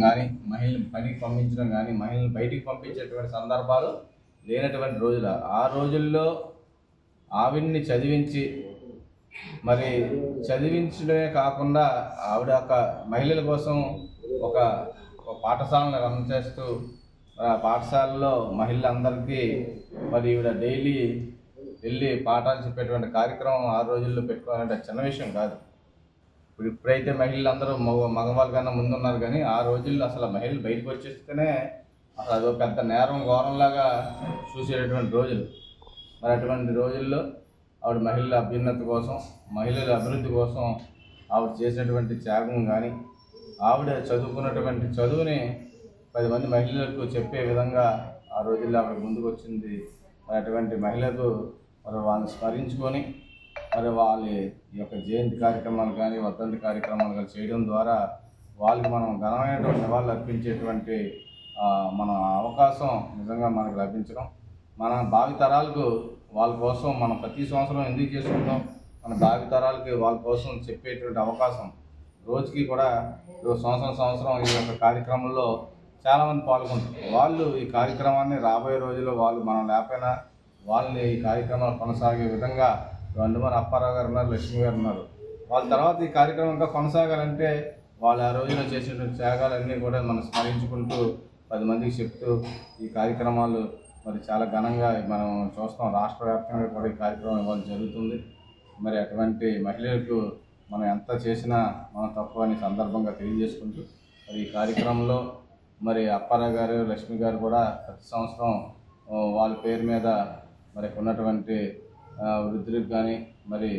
కానీ మహిళలు పనికి పంపించడం కానీ మహిళలు బయటికి పంపించేటువంటి సందర్భాలు లేనటువంటి రోజులు. ఆ రోజుల్లో ఆవిడ్ని చదివించి మరి చదివించడమే కాకుండా ఆవిడ ఒక మహిళల కోసం ఒక ఒక పాఠశాలను రన్ చేస్తూ ఆ పాఠశాలలో మహిళలందరికీ మరి ఈవిడ డైలీ వెళ్ళి పాఠాలు చెప్పేటువంటి కార్యక్రమం ఆ రోజుల్లో పెట్టుకోవాలంటే చిన్న విషయం కాదు. ఇప్పుడు ఇప్పుడైతే మహిళలు అందరూ మగ మగవాళ్ళ కన్నా ముందున్నారు కానీ ఆ రోజుల్లో అసలు మహిళలు బయటకు వచ్చేస్తేనే అసలు అదో పెద్ద నేరం ఘోరంలాగా చూసేటటువంటి రోజులు. మరి అటువంటి రోజుల్లో ఆవిడ మహిళల అభ్యున్నతి కోసం మహిళల అభివృద్ధి కోసం ఆవిడ చేసినటువంటి త్యాగం కానీ ఆవిడ చదువుకున్నటువంటి చదువుని పది మంది మహిళలకు చెప్పే విధంగా ఆ రోజుల్లో ఆవిడ ముందుకు వచ్చింది మరి అటువంటి మహిళలకు మరి వాళ్ళని స్మరించుకొని మరి వాళ్ళ ఈ యొక్క జయంతి కార్యక్రమాలు కానీ వర్ధంతి కార్యక్రమాలు కానీ చేయడం ద్వారా వాళ్ళకి మనం ఘనమైనటువంటి నివాళులు అర్పించేటువంటి మన అవకాశం నిజంగా మనకు లభించడం. మన భావితరాలకు వాళ్ళ కోసం మనం ప్రతి సంవత్సరం ఎందుకు చేసుకుంటాం? మన భావితరాలకి వాళ్ళ కోసం చెప్పేటువంటి అవకాశం రోజుకి కూడా సంవత్సరం సంవత్సరం ఈ యొక్క కార్యక్రమంలో చాలామంది పాల్గొంటారు. వాళ్ళు ఈ కార్యక్రమాన్ని రాబోయే రోజుల్లో వాళ్ళు మనం లేకపోయినా వాళ్ళని ఈ కార్యక్రమాలు కొనసాగే విధంగా వండుమని అప్పారావు గారు ఉన్నారు లక్ష్మి గారు ఉన్నారు. వాళ్ళ తర్వాత ఈ కార్యక్రమం ఇంకా కొనసాగాలంటే వాళ్ళు ఆ రోజున చేసినటువంటి త్యాగాలన్నీ కూడా మనం స్మరించుకుంటూ పది మందికి చెప్తూ ఈ కార్యక్రమాలు మరి చాలా ఘనంగా మనం చూస్తాం. రాష్ట్ర వ్యాప్తంగా కూడా ఈ కార్యక్రమం ఇవ్వాలి జరుగుతుంది. మరి అటువంటి మహిళలకు మనం ఎంత చేసినా మనం తక్కువ అని సందర్భంగా తెలియజేసుకుంటూ మరి ఈ కార్యక్రమంలో మరి అప్పారావు గారు లక్ష్మి గారు కూడా ప్రతి సంవత్సరం వాళ్ళ పేరు మీద మరి ఉన్నటువంటి వృద్ధులకు కానీ మరి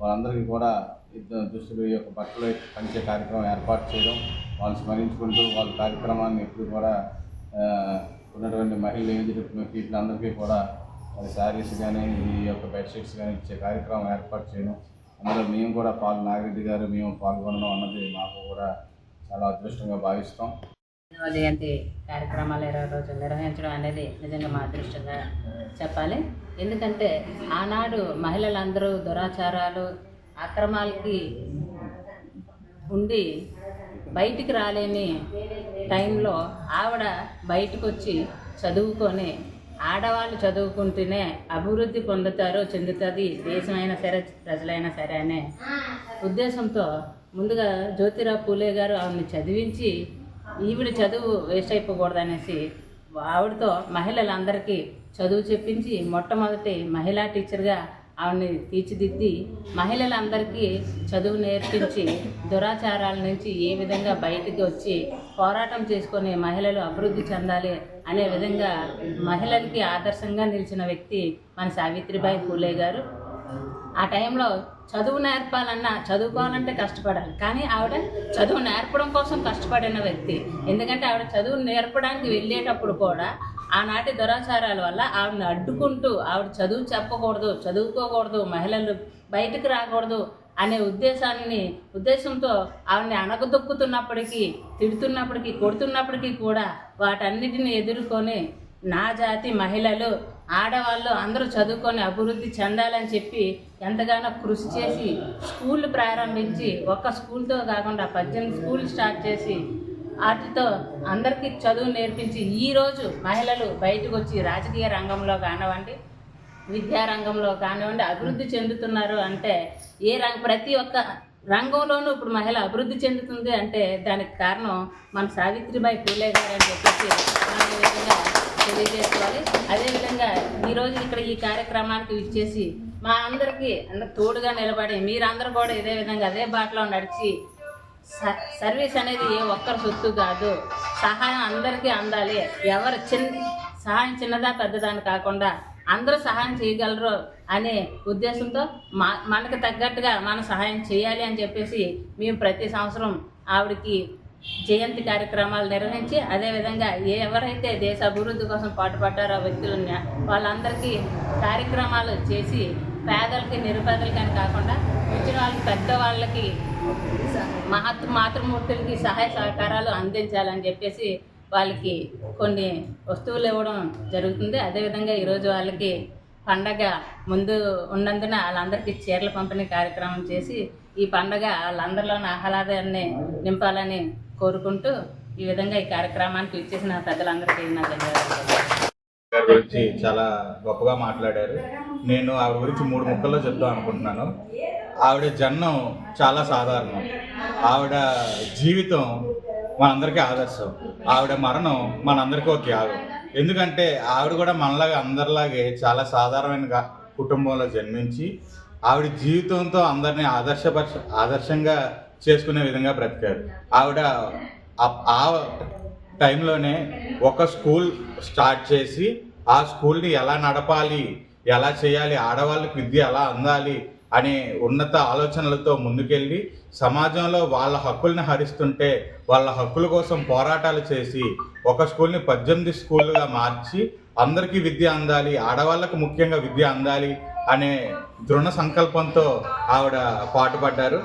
వాళ్ళందరికీ కూడా ఇద్దరు దుస్తులు ఈ యొక్క బట్టలు పంచే కార్యక్రమం ఏర్పాటు చేయడం వాళ్ళు స్మరించుకుంటూ వాళ్ళ కార్యక్రమాన్ని ఎప్పుడు కూడా ఉన్నటువంటి మహిళలు ఏజ్డ్ పీపుల్ అందరికీ కూడా మరి శారీస్ కానీ ఈ యొక్క బెడ్షీట్స్ కానీ ఇచ్చే కార్యక్రమం ఏర్పాటు చేయడం. అందులో మేము కూడా పాల్ నాగిరెడ్డి గారు మేము పాల్గొనడం అన్నది మాకు కూడా చాలా అదృష్టంగా భావిస్తాం. జయంతి కార్యక్రమాలు ఇరవై రోజులు నిర్వహించడం అనేది నిజంగా మా అదృష్టంగా చెప్పాలి. ఎందుకంటే ఆనాడు మహిళలందరూ దురాచారాలు అక్రమాలకి ఉండి బయటికి రాలేని టైంలో ఆవిడ బయటకు వచ్చి చదువుకొని ఆడవాళ్ళు చదువుకుంటేనే అభివృద్ధి పొందుతారు చెందుతుంది దేశమైనా సరే ప్రజలైనా సరే అనే ఉద్దేశంతో ముందుగా జ్యోతిరావు పూలే గారు ఆవిడని చదివించి ఈవిడ చదువు వేస్ట్ అయిపోకూడదు అనేసి ఆవిడతో మహిళలందరికీ చదువు చెప్పించి మొట్టమొదటి మహిళా టీచర్గా ఆవిడని తీర్చిదిద్ది మహిళలందరికీ చదువు నేర్పించి దురాచారాల నుంచి ఏ విధంగా బయటికి వచ్చి పోరాటం చేసుకొని మహిళలు అభివృద్ధి చెందాలి అనే విధంగా మహిళలకి ఆదర్శంగా నిలిచిన వ్యక్తి మన సావిత్రిబాయి పూలే గారు. ఆ టైంలో చదువు నేర్పాలన్నా చదువుకోవాలంటే కష్టపడాలి. కానీ ఆవిడ చదువు నేర్పడం కోసం కష్టపడిన వ్యక్తి. ఎందుకంటే ఆవిడ చదువు నేర్పడానికి వెళ్ళేటప్పుడు కూడా ఆనాటి దురాచారాల వల్ల ఆవిడని అడ్డుకుంటూ ఆవిడ చదువు చెప్పకూడదు చదువుకోకూడదు మహిళలు బయటకు రాకూడదు అనే ఉద్దేశాన్ని ఉద్దేశంతో ఆవిడని అణగదొక్కుతున్నప్పటికీ తిడుతున్నప్పటికీ కొడుతున్నప్పటికీ కూడా వాటన్నిటిని ఎదుర్కొని నా జాతి మహిళలు ఆడవాళ్ళు అందరూ చదువుకొని అభివృద్ధి చెందాలని చెప్పి ఎంతగానో కృషి చేసి స్కూళ్ళు ప్రారంభించి ఒక్క స్కూల్తో కాకుండా పద్దెనిమిది స్కూల్ స్టార్ట్ చేసి వాటితో అందరికీ చదువు నేర్పించి ఈరోజు మహిళలు బయటకు వచ్చి రాజకీయ రంగంలో కానివ్వండి విద్యారంగంలో కానివ్వండి అభివృద్ధి చెందుతున్నారు అంటే ఏ రంగ ప్రతి ఒక్క రంగంలోనూ ఇప్పుడు మహిళ అభివృద్ధి చెందుతుంది అంటే దానికి కారణం మన సావిత్రిబాయి పూలే గారు అని చెప్పేసి మనం విధంగా తెలియజేసుకోవాలి. అదేవిధంగా ఈరోజు ఇక్కడ ఈ కార్యక్రమానికి ఇచ్చేసి మా అందరికీ అందరు తోడుగా నిలబడి మీరందరూ కూడా ఇదే విధంగా అదే బాటలో నడిచి స- సర్వీస్ అనేది ఏ ఒక్కరి సొత్తు కాదు. సహాయం అందరికీ అందాలి. ఎవరు చిన్న సహాయం చిన్నదా పెద్దదాని కాకుండా అందరూ సహాయం చేయగలరు అనే ఉద్దేశంతో మా మనకు తగ్గట్టుగా మనం సహాయం చేయాలి అని చెప్పేసి మేము ప్రతి సంవత్సరం ఆవిడకి జయంతి కార్యక్రమాలు నిర్వహించి అదేవిధంగా ఎవరైతే దేశ అభివృద్ధి కోసం పాటుపడ్డారో వ్యక్తులు వాళ్ళందరికీ కార్యక్రమాలు చేసి పేదలకి నిరుపేదలకి అని కాకుండా వచ్చిన వాళ్ళకి పెద్దవాళ్ళకి మహత్ మాతృమూర్తులకి సహాయ సహకారాలు అందించాలని చెప్పేసి వాళ్ళకి కొన్ని వస్తువులు ఇవ్వడం జరుగుతుంది. అదేవిధంగా ఈరోజు వాళ్ళకి పండగ ముందు ఉన్నందున వాళ్ళందరికీ చీరల పంపిణీ కార్యక్రమం చేసి ఈ పండగ వాళ్ళందరిలోని ఆహ్లాదాన్ని నింపాలని కోరుకుంటూ ఈ విధంగా ఈ కార్యక్రమానికి ఇచ్చేసిన పెద్దలందరికీ నా ధన్యవాదాలు. గురించి చాలా గొప్పగా మాట్లాడారు. నేను ఆవిడ గురించి మూడు ముక్కల్లో చెప్తాం అనుకుంటున్నాను. ఆవిడ జన్మం చాలా సాధారణం. ఆవిడ జీవితం మనందరికీ ఆదర్శం. ఆవిడ మరణం మనందరికీ ఒక యాగం. ఎందుకంటే ఆవిడ కూడా మనలాగా అందరిలాగే చాలా సాధారణమైన కుటుంబంలో జన్మించి ఆవిడ జీవితంతో అందరినీ ఆదర్శపరచ ఆదర్శంగా చేసుకునే విధంగా బ్రతికారు. ఆవిడ ఆ- టైంలోనే ఒక స్కూల్ స్టార్ట్ చేసి ఆ స్కూల్ని ఎలా నడపాలి ఎలా చేయాలి ఆడవాళ్ళకి విద్య ఎలా అందాలి అనే ఉన్నత ఆలోచనలతో ముందుకెళ్ళి సమాజంలో వాళ్ళ హక్కుల్ని హరిస్తుంటే వాళ్ళ హక్కుల కోసం పోరాటాలు చేసి ఒక స్కూల్ని పద్దెనిమిది స్కూళ్ళుగా మార్చి అందరికీ విద్య అందాలి ఆడవాళ్ళకు ముఖ్యంగా విద్య అందాలి అనే దృఢ సంకల్పంతో ఆవిడ పాటుపడ్డారు.